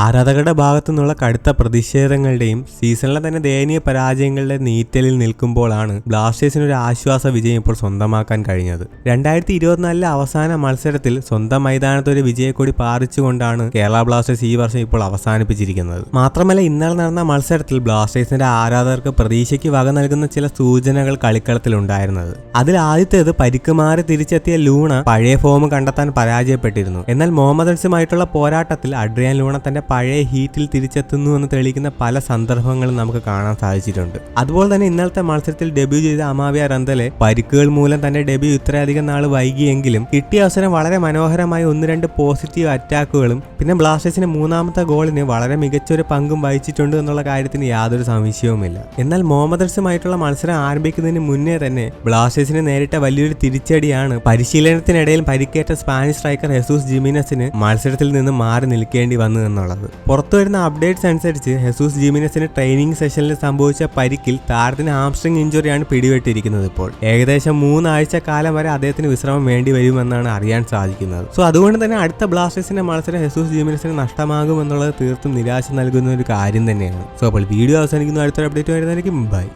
ആരാധകരുടെ ഭാഗത്തു നിന്നുള്ള കടുത്ത പ്രതിഷേധങ്ങളുടെയും സീസണിലെ തന്നെ ദയനീയ പരാജയങ്ങളുടെ നീറ്റലിൽ നിൽക്കുമ്പോഴാണ് ബ്ലാസ്റ്റേഴ്സിന് ഒരു ആശ്വാസ വിജയം ഇപ്പോൾ സ്വന്തമാക്കാൻ കഴിഞ്ഞത്. രണ്ടായിരത്തി ഇരുപത്തിനാലിലെ അവസാന മത്സരത്തിൽ സ്വന്തം മൈതാനത്ത് ഒരു വിജയക്കൂടി പാറിച്ചുകൊണ്ടാണ് കേരള ബ്ലാസ്റ്റേഴ്സ് ഈ വർഷം ഇപ്പോൾ അവസാനിപ്പിച്ചിരിക്കുന്നത്. മാത്രമല്ല ഇന്നലെ നടന്ന മത്സരത്തിൽ ബ്ലാസ്റ്റേഴ്സിന്റെ ആരാധകർക്ക് പ്രതീക്ഷയ്ക്ക് വക നൽകുന്ന ചില സൂചനകൾ കളിക്കളത്തിലുണ്ടായിരുന്നത്. അതിൽ ആദ്യത്തേത് പരിക്ക് മാറി തിരിച്ചെത്തിയ ലൂണ പഴയ ഫോം കണ്ടെത്താൻ പരാജയപ്പെട്ടിരുന്നു. എന്നാൽ മുഹമ്മദ് അൻസുമായിട്ടുള്ള പോരാട്ടത്തിൽ അഡ്രിയാൻ ലൂണ തന്റെ പഴയ ഹീറ്റിൽ തിരിച്ചെത്തുന്നു എന്ന് തെളിയിക്കുന്ന പല സന്ദർഭങ്ങളും നമുക്ക് കാണാൻ സാധിച്ചിട്ടുണ്ട്. അതുപോലെ തന്നെ ഇന്നലത്തെ മത്സരത്തിൽ ഡെബ്യൂ ചെയ്ത അമാവിയ റന്തലെ പരിക്കുകൾ മൂലം തന്റെ ഡെബ്യൂ ഇത്രയധികം നാൾ വൈകിയെങ്കിലും കിട്ടിയ അവസരം വളരെ മനോഹരമായ ഒന്ന് രണ്ട് പോസിറ്റീവ് അറ്റാക്കുകളും പിന്നെ ബ്ലാസ്റ്റേഴ്സിന് മൂന്നാമത്തെ ഗോളിന് വളരെ മികച്ചൊരു പങ്കും വഹിച്ചിട്ടുണ്ട് എന്നുള്ള കാര്യത്തിന് യാതൊരു സംശയവുമില്ല. എന്നാൽ മുഹമ്മദ്സുമായിട്ടുള്ള മത്സരം ആരംഭിക്കുന്നതിന് മുന്നേ തന്നെ ബ്ലാസ്റ്റേഴ്സിന് നേരിട്ട വലിയൊരു തിരിച്ചടിയാണ് പരിശീലനത്തിനിടയിൽ പരിക്കേറ്റ സ്പാനിഷ് സ്ട്രൈക്കർ ഹെസൂസ് ജിമിനസിന് മത്സരത്തിൽ നിന്ന് മാറി നിൽക്കേണ്ടി വന്നു എന്നുള്ളത്. പുറത്തു വരുന്ന അപ്ഡേറ്റ്സ് അനുസരിച്ച് ഹെസൂസ് ജിമിനസിന് ട്രെയിനിങ് സെഷനിൽ സംഭവിച്ച പരിക്കിൽ താരത്തിന് ആംസ്ട്രിങ് ഇഞ്ചുറിയാണ് പിടിവെട്ടിരിക്കുന്നത് ഇപ്പോൾ. ഏകദേശം മൂന്നാഴ്ച കാലം വരെ അദ്ദേഹത്തിന് വിശ്രമം വേണ്ടി വരുമെന്നാണ് അറിയാൻ സാധിക്കുന്നത്. സോ അതുകൊണ്ട് തന്നെ അടുത്ത ബ്ലാസ്റ്റേഴ്സിന്റെ മത്സരം ഹെസൂസ് ജിമിനസിന് നഷ്ടമാകും എന്നുള്ളത് തീർത്തും നിരാശ നൽകുന്ന ഒരു കാര്യം തന്നെയാണ്. സോ അപ്പോൾ വീഡിയോ അവസാനിക്കുന്നു. അടുത്തൊരു അപ്ഡേറ്റ് വരുന്നതായിരിക്കും. ബൈ